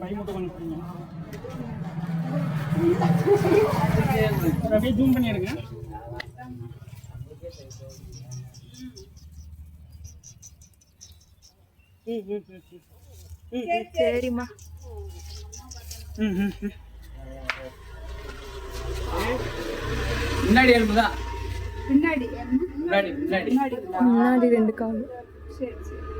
கை மட்டும் கொஞ்சம் பிடிங்க அப்படியே ஜூம் பண்ணி எடுங்க. சரிம்மா. முன்னாடி எலும்பு தான் பின்னாடி முன்னாடி ரெண்டு கால். சரி சரி.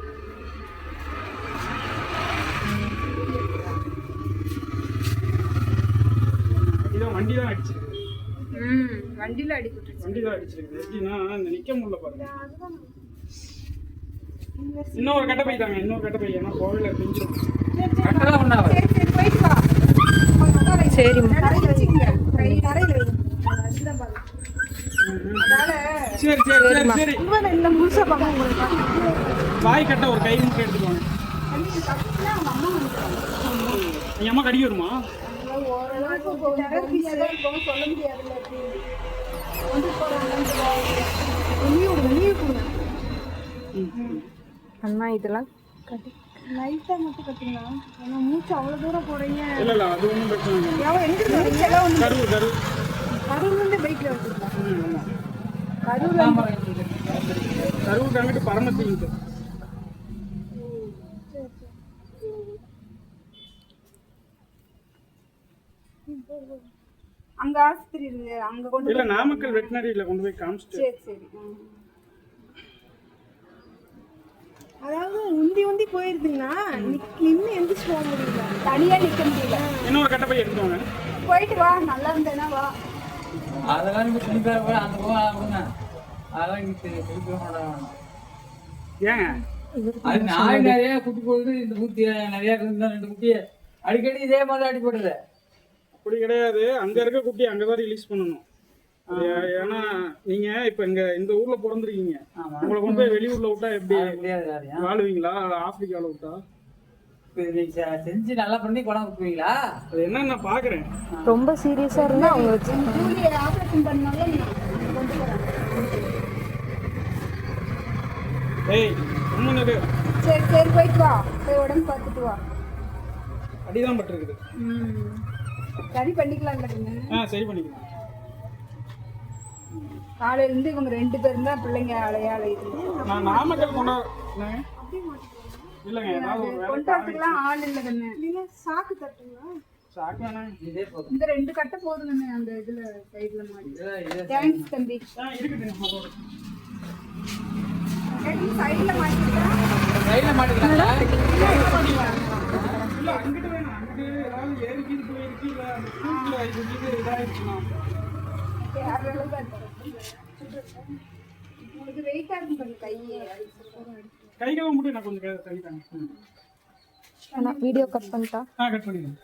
வண்டி தான் அடிச்சிருக்கு ம் வண்டியில அடிபட்டுருச்சு. வண்டி தான் அடிச்சிருக்கு எப்படின்னா இந்த நிக்க முடியல பாருங்க. இன்னொரு கட்டை பை தாங்க இன்னொரு கட்டை பை ஏன்னா கோவில பிஞ்சிரும் கரெக்டாக ஒன்றாவது சரி சரி சரி சரி வாய் கட்ட ஒரு கை முட்டை எடுத்துக்கோங்க. என் அம்மா கடிக்க வருமா? ஓரளவுக்கு டெரர் பீஸாக இருக்கும் சொல்ல முடியாதுல்ல எப்படி கொண்டு போகிறாங்கன்னு வெளியே விடுங்க வெளியே கொடுங்க அண்ணா இதெல்லாம் கட்டி லைட்டாக மட்டும் கட்டுங்க. ஏன்னா மூச்சு அவ்வளோ தூரம் போகிறீங்க இல்ல இல்ல அது ஒன்றும் பிரச்சனை இல்லை. எவ்வளோ எங்கிருந்து வரீங்க? எல்லாம் ஒன்று கரு கரு. கரூர்லேருந்து பைக்கில் வந்துருக்கோம் ம், ஆமா. கரூர்ல கருவுக்கு அங்கே ஆஸ்பத்திரி இருக்கு. அங்கே கொண்டு இல்ல நாமக்கல் வெட்டினரியில கொண்டு போய் காமிச்சிட்டு. சரி சரி. அதாவது உந்தி உந்தி போயிருதுங்கன்னா நிக்க இன்னும் எந்திரிச்சு போக முடியல. தனியாக நிற்க முடியல. இன்னொரு கட்டை பை எடுத்துக்கோங்க போயிட்டு வா நல்லா இருந்தேன்னா வா. அதெல்லாம் திருப்பி போய் அந்த போக அதெல்லாம் மாட்டாங்க ஏங்க? அது நாய் நிறைய குட்டி போகுது. இந்த குட்டி நிறைய இருந்தா ரெண்டு குட்டி அடிக்கடி இதே மாதிரி அடி போடுது அப்படி கிடையாது. அங்க இருக்க குட்டி அங்கதான் ரிலீஸ் பண்ணணும். ஏன்னா நீங்க இப்ப இங்க இந்த ஊர்ல பிறந்திருக்கீங்க. உங்களை கொண்டு போய் வெளியூர்ல விட்டா எப்படி? வாழுவீங்களா? ஆப்பிரிக்கால விட்டா? செஞ்சு நல்லா பண்ணி குணம் கொடுப்பீங்களா? அது என்னன்னு நான் பாக்குறேன் ரொம்ப சீரியஸா இருந்தா அவங்க ஆப்ரேஷன் பண்ணாலும் ஏய் உண்மைக்கு சரி சரி போயிட்டு வா. போய் உடம்பு பார்த்துட்டு வா. அடிதான் பட்டிருக்குது. ம். சரி பண்ணிக்கலாம் கட்டுங்க. ஆ சரி பண்ணிக்கலாம். காலையிலேருந்து இவங்க ரெண்டு பேரும் தான் பிள்ளைங்க அலைய அலையுது. நான் நாமக்கல் கொண்டா? இல்லைங்க கொண்டாட்டுக்கெல்லாம் ஆள் இல்லை கண்ணு. நீங்கள் சாக்கு தட்டுங்களா? இந்த ரெண்டு கட்டை போதுங்கண்ணே அந்த இதில் சைடில் மாட்டி தேங்க்ஸ் தம்பி. இருக்குதுங்க அதோட. சைடில் மாட்டிட்டா கைகளை மட்டும் நான் கொஞ்சம் தனித்தாங்க அண்ணா வீடியோ கட் பண்ணிட்டா? ஆ கட் பண்ணிடுங்க